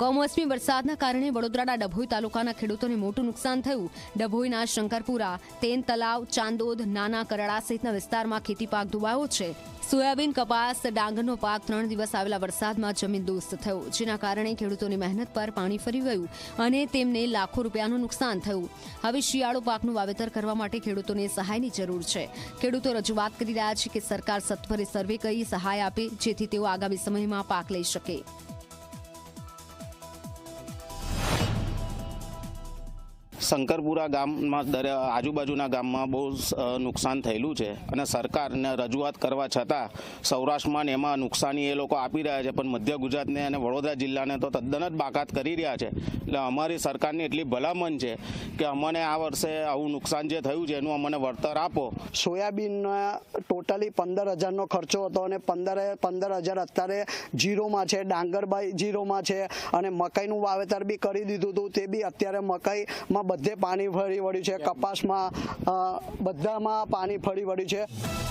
કમોસમી વરસાદના કારણે વડોદરાના ડભોઈ તાલુકાના ખેડૂતોને મોટું નુકસાન થયું. ડભોઈના શંકરપુરા તેન તલાવ ચાંદોદ, નાના કરડા સહિતના વિસ્તારમાં ખેતી પાક ડૂબાયો છે. સોયાબીન, કપાસ, ડાંગરનો પાક ત્રણ દિવસ આવેલા વરસાદમાં જમીન દોસ્ત થયો, જેના કારણે ખેડૂતોની મહેનત પર પાણી ફરી ગયું અને તેમને લાખો રૂપિયાનું નુકસાન થયું. હવે શિયાળો પાકનું વાવેતર કરવા માટે ખેડૂતોને સહાયની જરૂર છે. ખેડૂતો રજૂઆત કરી રહ્યા છે કે સરકાર સત્વરે સર્વે કરી સહાય આપે, જેથી તેઓ આગામી સમયમાં પાક લઈ શકે. શંકરપુરા ગામમાં આજુબાજુના ગામમાં બહુ નુકસાન થયેલું છે. અને સરકારને રજૂઆત કરવા છતાં સૌરાષ્ટ્રમાં ને એમાં નુકસાની એ લોકો આપી રહ્યા છે, પણ મધ્ય ગુજરાતને અને વડોદરા જિલ્લાને તો તદ્દન જ બાકાત કરી રહ્યા છે. એટલે અમારી સરકારની એટલી ભલામણ છે કે અમને આ વર્ષે આવું નુકસાન જે થયું છે, એનું અમને વળતર આપો. સોયાબીનના ટોટલી પંદર હજારનો ખર્ચો હતો અને પંદર પંદર હજાર અત્યારે જીરોમાં છે, ડાંગરબાઈ જીરોમાં છે અને મકાઈનું વાવેતર બી કરી દીધું હતું, તે બી અત્યારે મકાઈમાં બધે પાણી ફરી વળ્યું છે. કપાસમાં બધામાં પાણી ફરી વળ્યું છે.